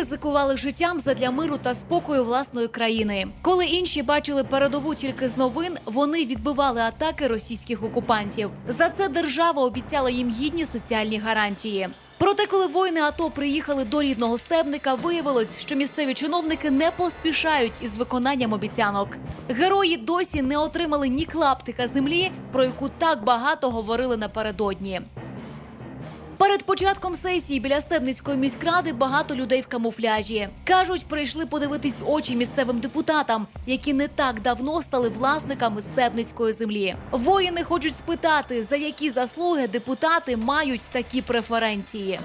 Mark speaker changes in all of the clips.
Speaker 1: Ризикували життям задля миру та спокою власної країни. Коли інші бачили передову тільки з новин, вони відбивали атаки російських окупантів. За це держава обіцяла їм гідні соціальні гарантії. Проте, коли воїни АТО приїхали до рідного стебника, виявилось, що місцеві чиновники не поспішають із виконанням обіцянок. Герої досі не отримали ні клаптика землі, про яку так багато говорили напередодні. Перед початком сесії біля Стебницької міськради багато людей в камуфляжі. Кажуть, прийшли подивитись очі місцевим депутатам, які не так давно стали власниками стебницької землі. Воїни хочуть спитати, за які заслуги депутати мають такі преференції.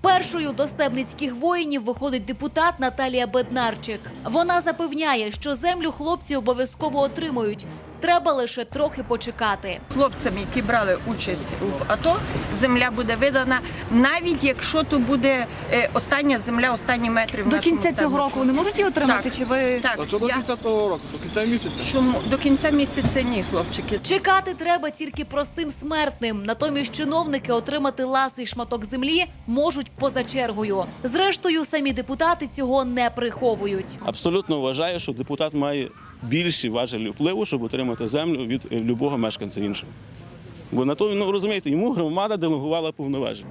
Speaker 1: Першою до стебницьких воїнів виходить депутат Наталія Беднарчик. Вона запевняє, що землю хлопці обов'язково отримують. Треба лише трохи почекати.
Speaker 2: хлопцям, які брали участь в АТО, земля буде видана, навіть якщо то буде е, остання земля, останні метри в
Speaker 3: До
Speaker 2: нашому
Speaker 3: кінця цього року вони можуть її отримати?
Speaker 2: Так.
Speaker 3: Чи ви
Speaker 2: Так,
Speaker 4: А що до
Speaker 2: я-
Speaker 4: кінця того року? До кінця місяця?
Speaker 2: чому до кінця місяця ні, хлопчики.
Speaker 1: Чекати треба тільки простим смертним. Натомість чиновники отримати ласий шматок землі можуть поза чергою. Зрештою, самі депутати цього не приховують.
Speaker 5: Абсолютно вважаю, що депутат має більші важелі впливу, щоб отримати землю від е, любого мешканця іншого. Бо на то, ну розумієте, йому громада делегувала повноваження.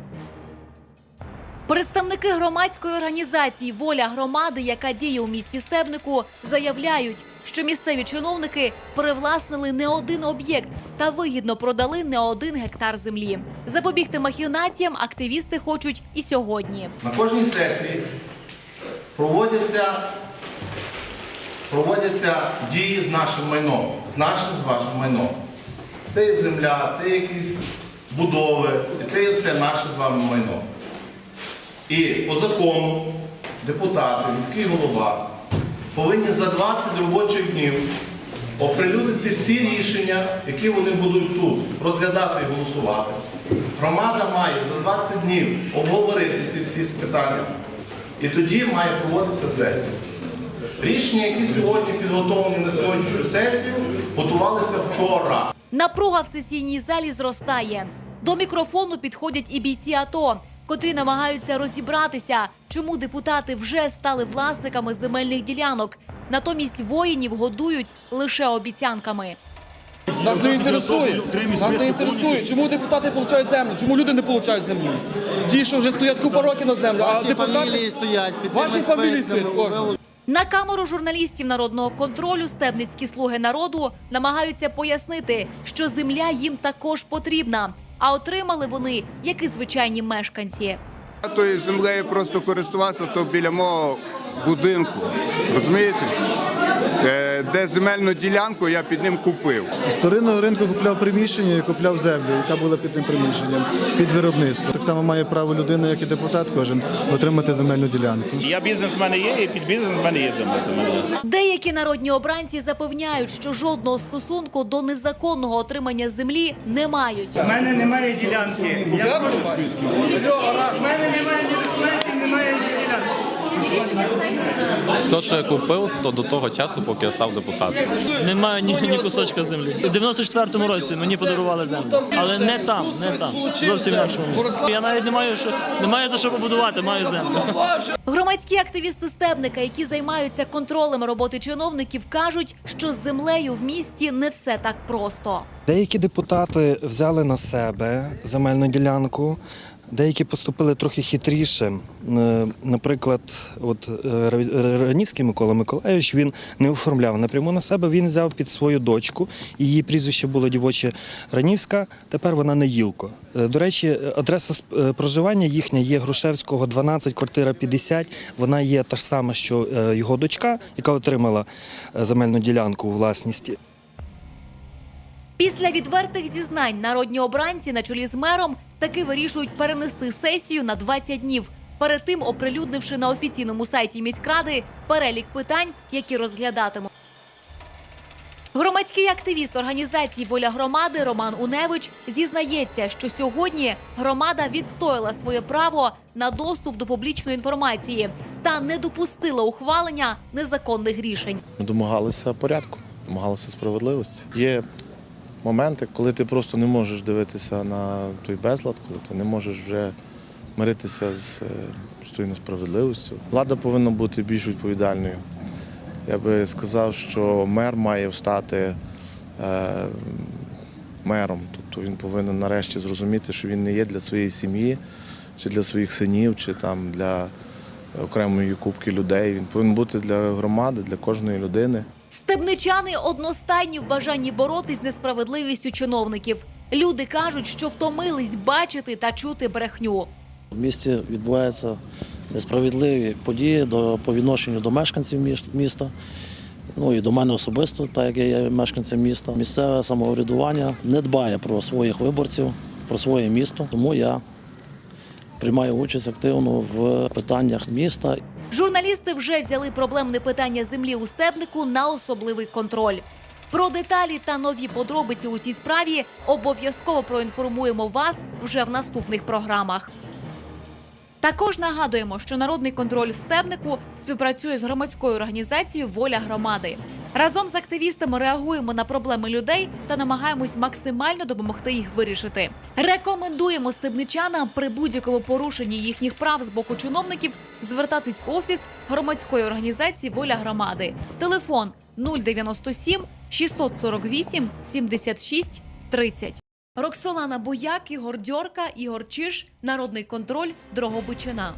Speaker 1: Представники громадської організації Воля громади, яка діє у місті Стебнику, заявляють, що місцеві чиновники привласнили не один об'єкт та вигідно продали не один гектар землі. Запобігти махінаціям активісти хочуть і сьогодні.
Speaker 6: На кожній сесії проводяться, проводяться дії з нашим майном, з нашим з вашим майном. Це є земля, це є якісь будови, і це є все наше з вами майно. І по закону депутати, міський голова повинні за 20 робочих днів оприлюднити всі рішення, які вони будуть тут розглядати і голосувати. Громада має за 20 днів обговорити ці всі питання. І тоді має проводитися сесія. Рішення, які сьогодні підготовлені на сьогоднішню сесію, готувалися вчора.
Speaker 1: Напруга в сесійній залі зростає. До мікрофону підходять і бійці АТО, котрі намагаються розібратися, чому депутати вже стали власниками земельних ділянок. Натомість воїнів годують лише обіцянками.
Speaker 7: Нас не інтересує. Нас не інтересує. Чому депутати отримують землю? Чому люди не отримують землю? Ті, що вже стоять купа років на землю, а
Speaker 8: Ваші
Speaker 7: депутати...
Speaker 8: фамілії стоять під
Speaker 7: Ваші фамілії стоять кожен.
Speaker 1: На камеру журналістів народного контролю стебницькі слуги народу намагаються пояснити, що земля їм також потрібна, а отримали вони, як і звичайні мешканці.
Speaker 9: Тою землею просто користувався, то біля мого будинку. Розумієте? Е, Де земельну ділянку я під ним купив.
Speaker 10: З вторинного ринку купляв приміщення і купляв землю, яка була під тим приміщенням, під виробництво. Так само має право людина, як і депутат, кожен отримати земельну ділянку.
Speaker 4: Я бізнес в мене є, і під бізнес в мене є земля.
Speaker 1: Деякі народні обранці запевняють, що жодного стосунку до незаконного отримання землі не мають.
Speaker 11: У мене немає ділянки. Я прошу. У мене немає ні документів, немає ні ділянки.
Speaker 12: Все, що я купив, то до того часу, поки я став депутатом.
Speaker 11: Немає ні, ні кусочка землі. У 94-му році мені подарували землю. Але не там, не там. Зовсім інакшому місці. Я навіть не маю, що, не маю за що побудувати, маю землю.
Speaker 1: Громадські активісти Стебника, які займаються контролем роботи чиновників, кажуть, що з землею в місті не все так просто.
Speaker 7: Деякі депутати взяли на себе земельну ділянку, деякі поступили трохи хитріше. Е, Наприклад, от е, Ранівський Микола Миколайович він не оформляв напряму на себе. Він взяв під свою дочку. Її прізвище було дівоче Ранівська. Тепер вона не Їлко. Е, До речі, адреса проживання їхня є Грушевського 12, квартира 50. Вона є та ж сама, що його дочка, яка отримала земельну ділянку у власність.
Speaker 1: Після відвертих зізнань народні обранці на чолі з мером таки вирішують перенести сесію на 20 днів. перед тим оприлюднивши на офіційному сайті міськради перелік питань, які розглядатимуть. Громадський активіст організації Воля громади Роман Уневич зізнається, що сьогодні громада відстояла своє право на доступ до публічної інформації та не допустила ухвалення незаконних рішень.
Speaker 3: Ми домагалися порядку, домагалися справедливості. Є моменти, коли ти просто не можеш дивитися на той безлад, коли ти не можеш вже миритися з, е, з тою несправедливістю. Влада повинна бути більш відповідальною. Я би сказав, що мер має встати е, мером. Тобто він повинен нарешті зрозуміти, що він не є для своєї сім'ї, чи для своїх синів, чи там для окремої кубки людей. Він повинен бути для громади, для кожної людини.
Speaker 1: Стебничани одностайні в бажанні боротись з несправедливістю чиновників. Люди кажуть, що втомились бачити та чути брехню.
Speaker 8: В місті відбуваються несправедливі події до, по відношенню до мешканців міста. Ну і до мене особисто, так як я є мешканцем міста. Місцеве самоврядування не дбає про своїх виборців, про своє місто. Тому я приймаю участь активно в питаннях міста.
Speaker 1: Журналісти вже взяли проблемне питання землі у стебнику на особливий контроль. Про деталі та нові подробиці у цій справі обов'язково проінформуємо вас вже в наступних програмах. Також нагадуємо, що народний контроль в стебнику співпрацює з громадською організацією Воля громади. Разом з активістами реагуємо на проблеми людей та намагаємось максимально допомогти їх вирішити. Рекомендуємо стебничанам при будь-якому порушенні їхніх прав з боку чиновників звертатись в офіс громадської організації Воля громади. Телефон 097 648 76 30. Роксолана Бояк, Ігор Дьорка, Ігор Чиш, Народний контроль, Дрогобичина.